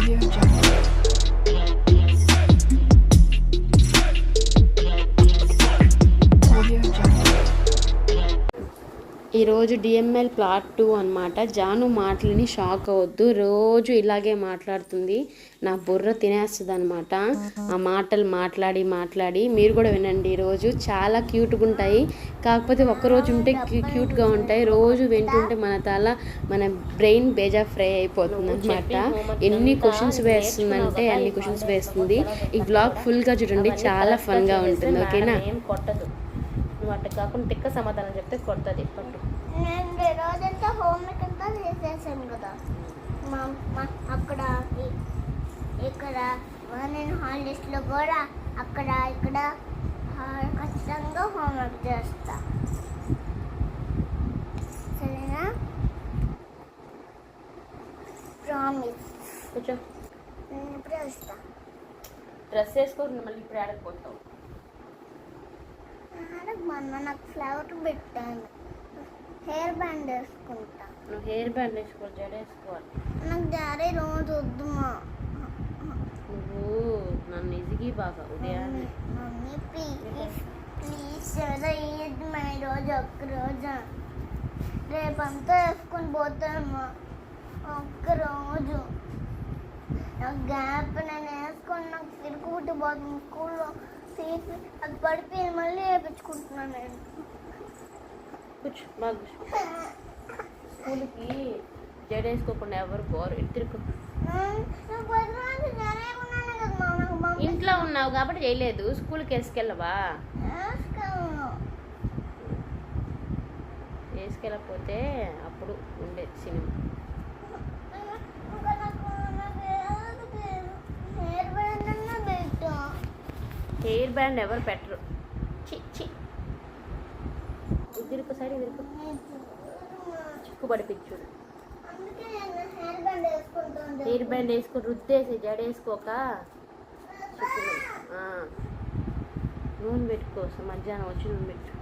Audio Jungle. ఈరోజు DML plot two అనమాట జాను మాటలని షాక్ అవ్వద్దు. రోజు ఇలాగే మాట్లాడుతుంది. నా బుర్ర తినేస్తుంది అనమాట ఆ మాటలు మాట్లాడి మాట్లాడి మీరు కూడా వినండి. ఈరోజు చాలా క్యూట్గా ఉంటాయి. కాకపోతే ఒక్కరోజు ఉంటే క్యూ- క్యూట్గా ఉంటాయి. రోజు వింటుంటే మన తల మన బ్రెయిన్ బేజా ఫ్రై అయిపోతుంది అనమాట ఎన్ని క్వశ్చన్స్ వేస్తుందంటే అన్ని క్వశ్చన్స్ వేస్తుంది. ఈ బ్లాగ్ ఫుల్గా చూడండి. చాలా ఫన్గా ఉంటుంది. ఓకేనా? అట్ట కాకుండా తిక్క సమాధానం చెప్తే కొడుతుంది పట్టు నేను రోజంతా హోంవర్క్ అంతా చేసేసాను కదా. మా అక్కడ ఇక్కడ నేను హాలిడేస్లో కూడా అక్కడ ఇక్కడ ఖచ్చితంగా హోంవర్క్ చేస్తా. సరేనా? ప్రామిస్ కూర్చో. నేను ఇప్పుడే వస్తా. డ్రెస్ వేసుకో మళ్ళీ ఇప్పుడు ఆడకపోతావు. మొన్న నాకు ఫ్లవర్ పెట్టాను. హెయిర్ బ్యాండ్ వేసుకుంటా. నువ్వు హెయిర్ బ్యాండ్ వేసుకోవాలి జడ వేసుకోవాలి. నాకు జారే రోజు వద్దు మా. నువ్వు నన్ను ఇసిగి బాగా ఉదయాన్నే. మమ్మీ ప్లీజ్ ప్లీజ్ చదవద్దు మా రోజు ఒక్క రోజు. రేపంతా వేసుకొని పోతాను ఒక్క రోజు. నాకు గ్యాప్ నేను వేసుకొని నాకు తిరుగు పుట్టిపోతుంది స్కూల్లో సీట్ అది పడిపోయింది మళ్ళీ వేయించుకుంటున్నాను నేను. కూర్చో బాగా. స్కూల్కి జడ వేసుకోకుండా ఎవరు పోరు ఇద్దరు ఇంట్లో ఉన్నావు కాబట్టి చేయలేదు స్కూల్కి వేసుకెళ్ళవా? వేసుకెళ్ళకపోతే అప్పుడు ఉండే సినిమా ఇంకా నాకు నాకు ఏదో హెయిర్ బ్యాండ్ అన్నా పెట్టు హెయిర్ బ్యాండ్ ఎవరు పెట్టరు. చి చి అందుకే నేను హెయిర్ బ్యాండ్ వేసుకొని రుద్దేసి జడ వేసుకోక. నూనె పెట్టుకో మధ్యాహ్నం వచ్చి నూనె పెట్టు.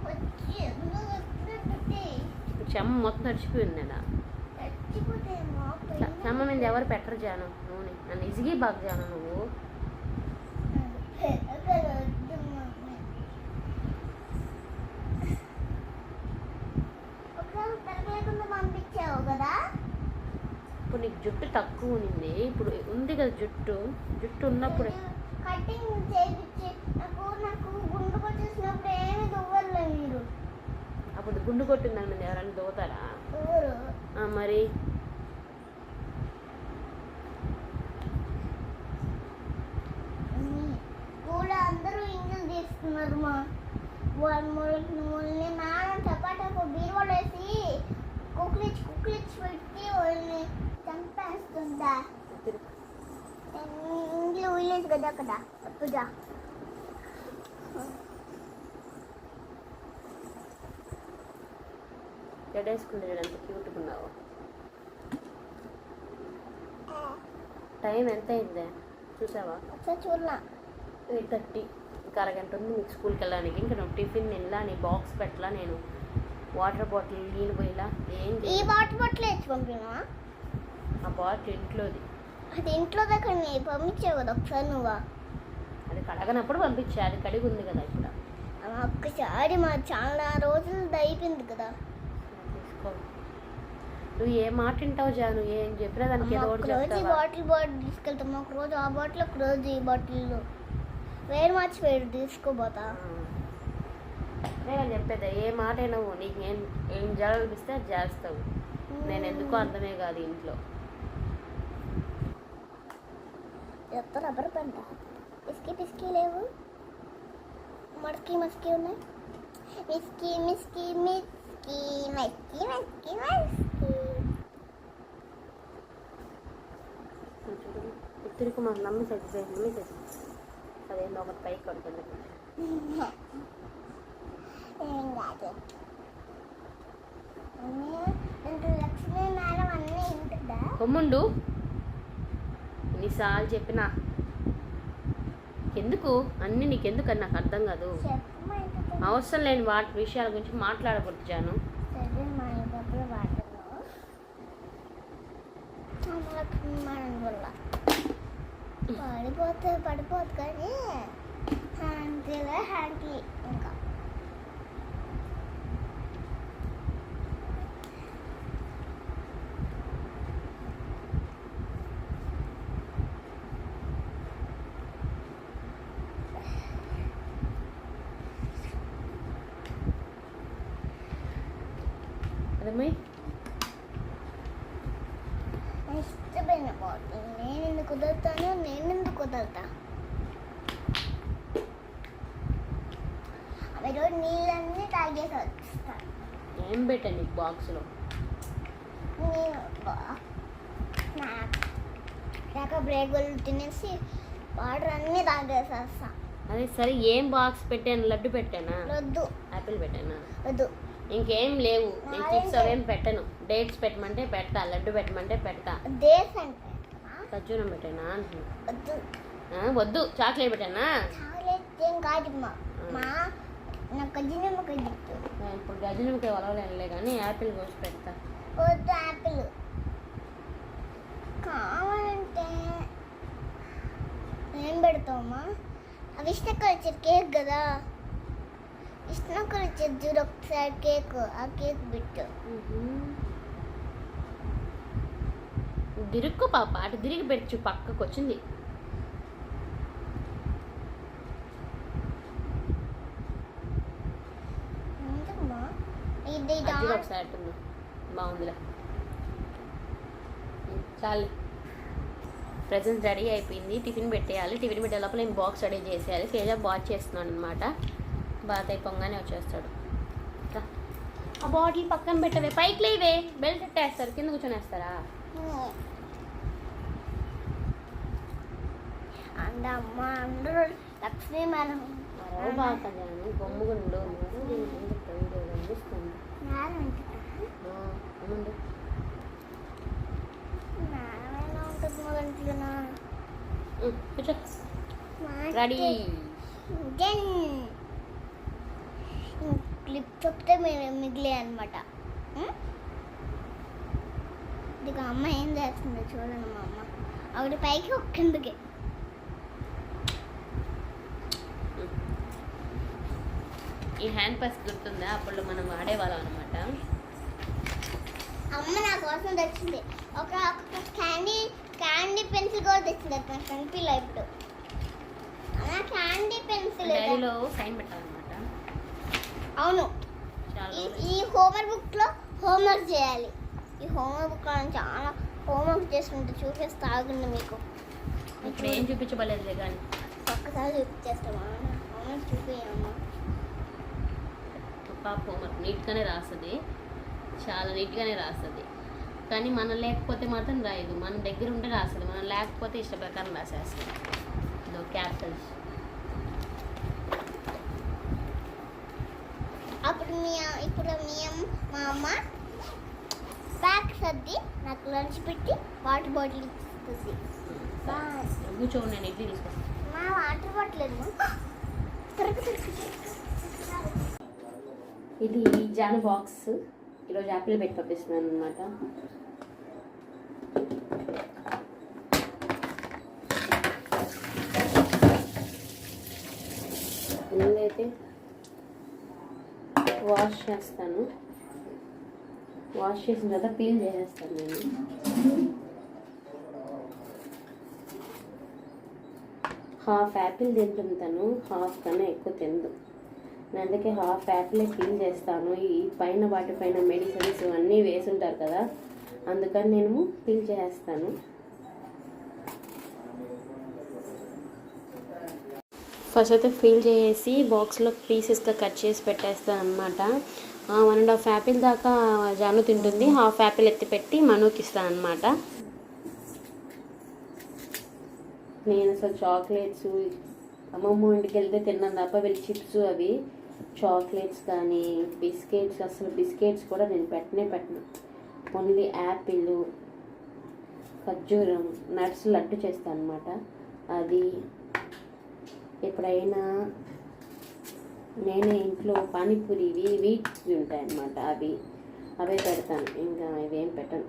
చెమ్మ మొత్తం తడిచిపోయింది అలా చచ్చిపోతేమో చెమ్మ మీద ఎవరు పెట్టరు జాను నూనె. నన్ను ఇసిగి బాగా జాను నువ్వు ఒకసారి పెరగలేకుండా పంపించావు కదా ఇప్పుడు నీకు జుట్టు తక్కువ ఉంది ఇప్పుడు ఉంది కదా జుట్టు. జుట్టు ఉన్నప్పుడు. కటింగ్ చేయించి నాకు నాకు గుండు కొట్టేసినప్పుడు ఏమి దువ్వలే మీరు అప్పుడు గుండు కొట్టిందని మీద ఎవరైనా దోతారా? మరి కూడా అందరూ ఇంజన్ తీస్తున్నారు మా వాళ్ళు వాళ్ళని నాన్న టపాటా బీరువాళ్ళు వేసి కుక్లిచ్చి కుక్లిచ్చి పెట్టి వాళ్ళని చంపేస్తుందా. ఇంట్లో కదా అక్కడ పూజ జడ వేసుకుంటే ఎంత క్యూట్గా ఉన్నావు టైం ఎంత అయిందే? చూసావా? చూడలా ఎయిట్ థర్టీ. ఇంకా అరగంట ఉంది మీకు స్కూల్కి వెళ్ళడానికి ఇంకా నువ్వు టిఫిన్ తినలా నీ బాక్స్ పెట్టలా నేను వాటర్ బాటిల్ నీళ్ళు పోయిలా ఏం ఈ. వాటర్ బాటిల్ పంపినా? ఆ బాటిల్ ఇంట్లోది. అది ఇంట్లో దగ్గర నీ పంపించావు కదా ఒకసారి నువ్వా? అది కడగనప్పుడు పంపించా అది కడిగి ఉంది కదా ఇప్పుడు. ఒక్కసారి మా చాలా రోజులు అయిపోయింది కదా. తీసుకో. నువ్వు ఏ మాట వింటావు జాను ఏం చెప్పినా దానికి రోజు బాటిల్ బాటిల్ తీసుకెళ్తాం. ఒక రోజు ఆ బాటిల్ ఒక రోజు ఈ బాటిల్ వేరు మార్చి వేరు తీసుకోబోతా. నేను చెప్పేది ఏ మాట నువ్వు నీకు ఏం ఏం జరగనిపిస్తే అది చేస్తావు. నేను ఎందుకో అర్థమే కాదు ఇంట్లో. ఎంత రబ్బర్ పంట? పిసికి పిసికి లేవు? మడికి మస్కి ఉన్నాయి? మిస్కి మిస్కి మిస్కి మస్కి మస్కి. మస్కి మాకు నమ్మి చచ్చిపోయి నమ్మి చచ్చి అదేందో ఒకటి పైకి ఉంటుంది కొమ్ముండు. ఎన్నిసార్లు చెప్పినా. ఎందుకు? అన్నీ నీకెందుకు అని నాకు అర్థం కాదు. అవసరం లేని వాటి విషయాల గురించి మాట్లాడకూడదు జాను. పడిపోతే పడిపోతుంది కానీ హ్యాండ్ హ్యాంకి ఇష్టమైన బాటిల్ నేను ఎందుకు కుదురుతాను నేను ఎందుకు కుదురుతా రోజు నీళ్ళన్నీ తాగేసి వస్తాను ఏం పెట్టాను నీకు బాక్స్లో? లేక బ్రేకులు తినేసి వాటర్ అన్నీ తాగేసి వస్తాను అదే సరే ఏం బాక్స్ పెట్టాను? లడ్డు పెట్టానా? వద్దు యాపిల్ పెట్టానా? వద్దు ఇంకేం లేవు. నేను చిప్స్ అవేం పెట్టను. డేట్స్ పెట్టమంటే పెడతా లడ్డు పెట్టమంటే పెడతా. అంటే ఖర్జూరం పెట్టానా? అంటున్నా వద్దు. చాక్లెట్ పెట్టానా? చాక్లెట్ ఏం కాదు మా. నాకు ఇప్పుడు గజనమికి వలవలేనులే కానీ యాపిల్ కోసి పెడతా. వద్దు యాపిల్. కావాలంటే ఏం పెడతావమ్మా? అవి ఇష్టకలు వచ్చే కేక్ కదా. వచ్చేది చూడు ఒకసారి కేక్ ఆ కేక్ పెట్టు దిరుక్కు పాప అటు తిరిగి పెట్టు పక్కకు వచ్చింది ఇది ఒకసారి అట్టుంది బాగుందిలే ఉమ్, చాలు ప్రజెంట్ రెడీ అయిపోయింది టిఫిన్ పెట్టేయాలి టిఫిన్ పెట్టే లోపల నేను బాక్స్ రెడీ చేసేయాలి. తేజ బాత్ చేస్తున్నాను అనమాట బాత్ అయిపోగానే వచ్చేస్తాడు. ఆ బాటిల్ పక్కన పెట్టవే. పైకి లేవే. బెల్ట్ పెట్టేస్తారు కింద కూర్చొనేస్తారా? అందరూ లక్ష్మీ మేడం. బొమ్మగుండు క్లిప్ చెప్తే మిగిలే అనమాట ఇక అమ్మ ఏం చేస్తుందో చూడండి మా అమ్మ. ఆవిడ పైకి ఒక కిందకి. ఈ హ్యాండ్ పస్ గుర్తుందా? అప్పుడు మనం వాడేవాళ్ళం అనమాట అమ్మ నా కోసం తెచ్చింది. ఒక క్యాండీ క్యాండీ పెన్సిల్ కూడా తెచ్చింది నాకు కనిపించలే ఇప్పుడు. క్యాండీ పెన్సిల్ సైన్ పెట్టాలన్నమాట. అవును. ఈ- హోంవర్క్ బుక్లో హోంవర్క్ చేయాలి. ఈ హోంవర్క్ బుక్లో నేను చాలా హోంవర్క్ చేసుకుంటే చూపిస్తా ఆగండి మీకు. ఇప్పుడు ఏం చూపించబడలేదులే కానీ ఒక్కసారి చూపించేస్తామా హోంవర్క్ చూపించమ్మా పాప హోంవర్క్ నీట్గానే రాస్తుంది. చాలా నీట్గానే రాస్తుంది. కానీ మనం లేకపోతే మాత్రం రాయదు. మన దగ్గర ఉంటే రాస్తుంది. మనం లేకపోతే ఇష్ట ప్రకారం రాసేస్తుంది ఇదో క్యాపిటల్స్ అప్పుడు మీ ఇప్పుడు మీ అమ్మ మా అమ్మ బ్యాగ్ సర్ది నాకు లంచ్ పెట్టి వాటర్ బాటిల్ ఇస్తుంది బాయ్. కూర్చోండి నేను ఇడ్లీ తీసుకొస్తాను మా వాటర్ బాటిల్ ఇది జాను బాక్స్. ఈరోజు యాపిల్ పెట్టి పంపిస్తున్నాను అనమాట ముందైతే వాష్ చేస్తాను. వాష్ చేసిన తర్వాత పీల్ చేసేస్తాను నేను. హాఫ్ యాపిల్ తింటుంటాను హాఫ్ కన్నా ఎక్కువ తిందు నేను అందుకే హాఫ్ యాపిల్ పీల్ చేస్తాను. ఈ పైన వాటిపైన మెడిసిన్స్ అన్నీ వేసుంటారు కదా అందుకని నేను పీల్ చేస్తాను ఫస్ట్ అయితే ఫీల్ చేసి బాక్స్లో పీసెస్గా కట్ చేసి పెట్టేస్తాను అనమాట వన్ అండ్ హాఫ్ యాపిల్ దాకా జాను తింటుంది. హాఫ్ యాపిల్ ఎత్తి పెట్టి మనుకి ఇస్తాను అనమాట నేను అసలు చాక్లెట్స్ అమ్మమ్మ ఇంటికి వెళ్తే తిన్నాను తప్ప వీళ్ళు చిప్స్ అవి చాక్లెట్స్ కానీ బిస్కెట్స్ అసలు బిస్కెట్స్ కూడా నేను పెట్టనే పెట్టను. ఓన్లీ యాపిల్ ఖర్జూరం నట్స్ లడ్డు చేస్తాను అనమాట అది ఎప్పుడైనా నేనే ఇంట్లో పానీపూరి ఇవి వీట్స్ ఉంటాయి అన్నమాట అవి. అవే పెడతాను. ఇంకా ఇవేం పెట్టను.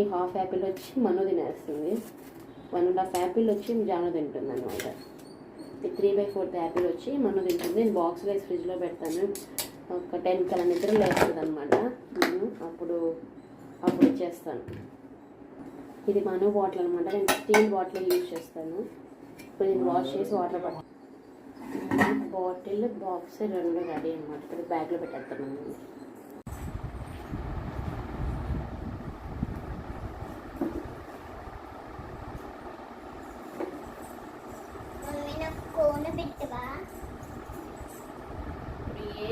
ఈ హాఫ్ యాపిల్ వచ్చి మను తినేస్తుంది. వన్ అండ్ హాఫ్ యాపిల్ వచ్చి జాను తింటుంది అనమాట ఈ త్రీ బై ఫోర్త్ యాపిల్ వచ్చి మను తింటుంది. నేను బాక్స్లో వేసి ఫ్రిడ్జ్లో పెడతాను. ఒక టెన్ కల నిద్ర లేస్తుంది అనమాట అప్పుడు అప్పుడు ఇచ్చేస్తాను ఇది మను బాటిల్ అనమాట నేను స్టీల్ బాటిల్ యూజ్ చేస్తాను. ఇప్పుడు నేను వాష్ చేసి వాటర్ పట్టాను బాటిల్ బాక్స్ రెండు రెడీ అనమాట ఇప్పుడు బ్యాగ్లో పెట్టేస్తాను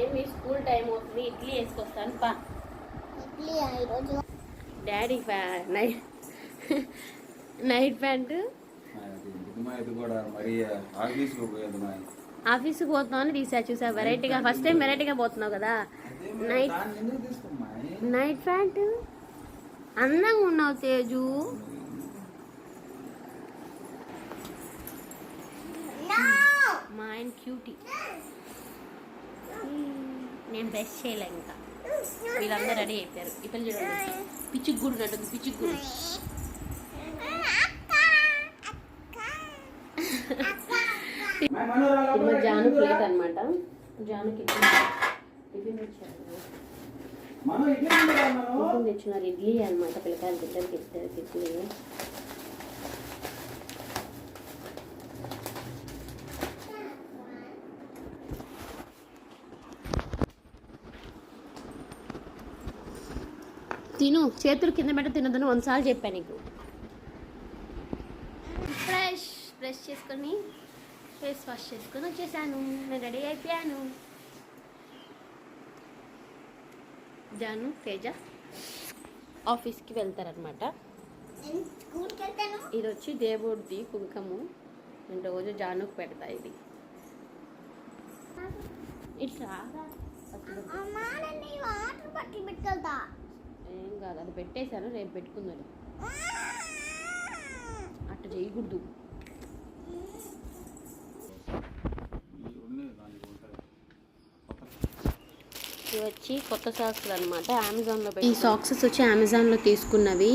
ఏమి స్కూల్ టైం అవుతుంది. ఇడ్లీ వేసుకొస్తాను. పా. ఇడ్లీ ఈరోజు? Daddy night night pants? ఆఫీస్కి పోతున్నాను తీసా చూసా. వెరైటీగా ఫస్ట్ టైం వెరైటీగా పోతున్నావు కదా. Night night pants? అందంగా ఉన్నావు తేజు! మా ఆయన క్యూటీ. నేను బ్రష్ చేయలే ఇంకా. వీళ్ళందరూ రెడీ అయిపోయారు. ఇక్కడ చూడండి పిచ్చికి గుడి నటుంది పిచ్చికి గుడి. జాను ప్లేట్ అనమాట జానుకి టిఫిన్ ఇచ్చారు ఇడ్లీ అనమాట పిల్లకాయలు ఇడ్లీ తిను చేతులు కింద పెట్టి తినదని వందసార్లు చెప్పాను నీకు. బ్రష్ చేసుకొని ఫేస్ వాష్ చేసుకొని వచ్చేసాను. నేను రెడీ అయిపోయాను. జాను తేజ ఆఫీస్కి వెళ్తారనమాట ఇది వచ్చి దేవుడిది కుంకము. నేను రోజు జానుకు పెడతా ఇది. ఇట్లా? ఏం కాదు అది పెట్టేశాను రేపు పెట్టుకుందాం. అట్ట చేయకూడదు. ఇవి వచ్చి కొత్త సాక్స్లు అనమాట అమెజాన్లో ఈ సాక్సెస్ వచ్చి అమెజాన్లో తీసుకున్నవి.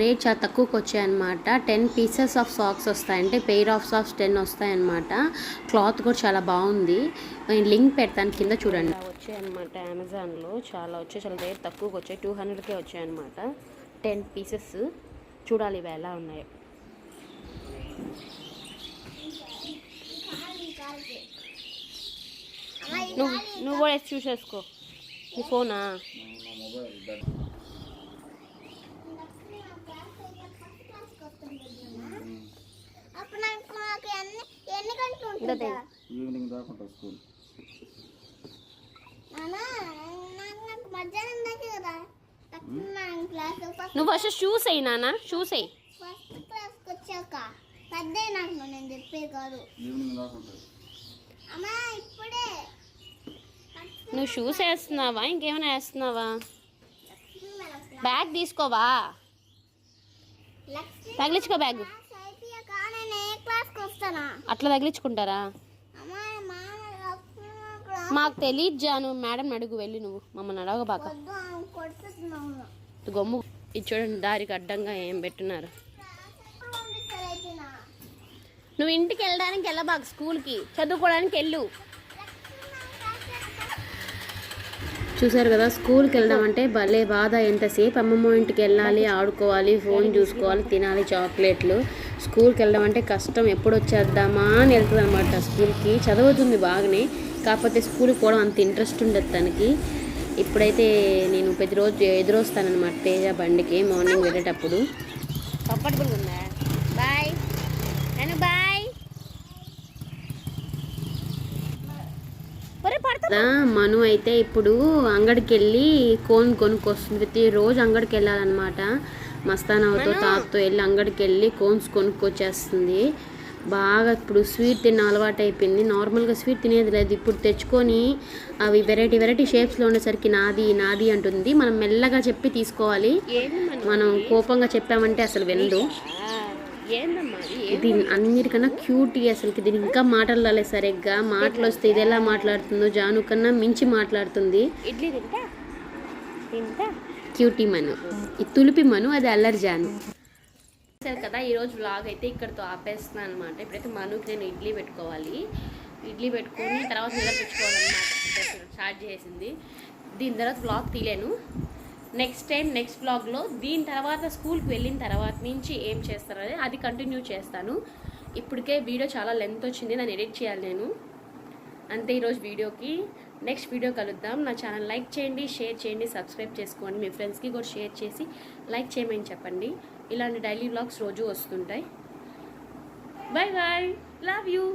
రేట్ చాలా తక్కువకి వచ్చాయన్నమాట. టెన్ పీసెస్ ఆఫ్ సాక్స్ వస్తాయి. అంటే పెయిర్ ఆఫ్ సాక్స్ టెన్ వస్తాయన్నమాట. క్లాత్ కూడా చాలా బాగుంది. నేను లింక్ పెడతాను కింద చూడండి. వచ్చాయన్నమాట అమెజాన్లో చాలా వచ్చాయి. చాలా రేట్ తక్కువకి వచ్చాయి. టూ హండ్రెడ్కే వచ్చాయన్నమాట. టెన్ పీసెస్ చూడాలి ఇవి ఎలా ఉన్నాయో. నువ్వు నువ్వు కూడా వేసి చూసేసుకో నీ ఫోనా అప్పుడు నాకు నాకు ఎన్ని ఎన్ని గంటలు ఇంకా ఉంటుందా ఈవినింగ్ దాకా ఉంటుంది స్కూల్ నువ్వు ఫస్ట్ షూస్ అయ్యి నాన్న షూస్ అయ్యి ఫస్ట్ క్లాస్కి వచ్చాక పెద్ద నాకు నేను చెప్పే కాదు. ఈవినింగ్ దాకా ఉంటుంది అమ్మా ఇప్పుడే. నువ్వు షూస్ వేస్తున్నావా? ఇంకేమైనా వేస్తున్నావా? బ్యాగ్ తీసుకోవా? తగిలించుకో బ్యాగ్ అట్లా తగిలించుకుంటారా? మాకు తెలియదు జాను. మేడం అడుగు వెళ్ళి నువ్వు. మమ్మల్ని అడగబాక. గమ్ము. ఇది చూడండి దారికి అడ్డంగా ఏం పెట్టున్నారు. నువ్వు ఇంటికి వెళ్ళడానికి వెళ్ళబాక స్కూల్కి. చదువుకోవడానికి వెళ్ళు. చూసారు కదా స్కూల్కి వెళ్దాం అంటే భలే బాధ. ఎంతసేపు అమ్మమ్మ ఇంటికి వెళ్ళాలి ఆడుకోవాలి ఫోన్ చూసుకోవాలి తినాలి చాక్లెట్లు. స్కూల్కి వెళ్ళడం అంటే కష్టం ఎప్పుడు వచ్చేద్దామా అని వెళ్తుంది అనమాట స్కూల్కి. చదువుతుంది బాగానే కాకపోతే స్కూల్కి పోవడం అంత ఇంట్రెస్ట్ ఉండదు తనకి. ఇప్పుడైతే నేను ప్రతిరోజు ఎదురొస్తానమాట తేజ బండికి మార్నింగ్ వెళ్ళేటప్పుడు. కంఫర్టబుల్ ఉందా బాయ్ నేను బాయ్ ఒరే పడతా కదా మను అయితే ఇప్పుడు అంగడికి వెళ్ళి కోన్ కొనుక్కొస్తుంది. ప్రతిరోజు అంగడికి వెళ్ళాలన్నమాట మస్తానవతో తాతతో వెళ్ళి అంగడికి వెళ్ళి కోన్స్ కొనుక్కొచ్చేస్తుంది. బాగా ఇప్పుడు స్వీట్ తిన్న అలవాటు అయిపోయింది నార్మల్గా స్వీట్ తినేది లేదు. ఇప్పుడు తెచ్చుకొని అవి వెరైటీ వెరైటీ షేప్స్లో ఉండేసరికి నాది నాది అంటుంది. మనం మెల్లగా చెప్పి తీసుకోవాలి. మనం? కోపంగా చెప్పామంటే అసలు వెళ్ళదు ఇది అన్నిటికన్నా క్యూట్ అసలుకి దీనికి ఇంకా మాటలు రాలేదు సరిగ్గా మాటలు వస్తే ఇది ఎలా మాట్లాడుతుందో జాను కన్నా మించి మాట్లాడుతుంది. ఇడ్లీ తింటా? తింటా? క్యూటీ మను. ఈ తులిపి మను అది అల్లరి జాను. సరే కదా ఈరోజు వ్లాగ్ అయితే ఇక్కడితో ఆపేస్తున్నాను అనమాట ఇప్పుడైతే మనుకి నేను ఇడ్లీ పెట్టుకోవాలి. ఇడ్లీ పెట్టుకొని తర్వాత నిలబెట్టుకోవాలన్నమాట స్టార్ట్ చేసింది. దీని తర్వాత వ్లాగ్ తీలేను నెక్స్ట్ టైం నెక్స్ట్ బ్లాగ్లో దీని తర్వాత స్కూల్కి వెళ్ళిన తర్వాత నుంచి ఏం చేస్తారని అది కంటిన్యూ చేస్తాను. ఇప్పటికే వీడియో చాలా లెంత్ వచ్చింది నేను ఎడిట్ చేయాలి నేను. అంతే ఈరోజు వీడియోకి. నెక్స్ట్ వీడియో కలుద్దాం. నా ఛానల్ లైక్ చేయండి షేర్ చేయండి సబ్స్క్రైబ్ చేసుకోండి. మీ ఫ్రెండ్స్కి కూడా షేర్ చేసి లైక్ చేయమని చెప్పండి. ఇలాంటి డైలీ వ్లాగ్స్ రోజు వస్తుంటాయి. Bye bye love you.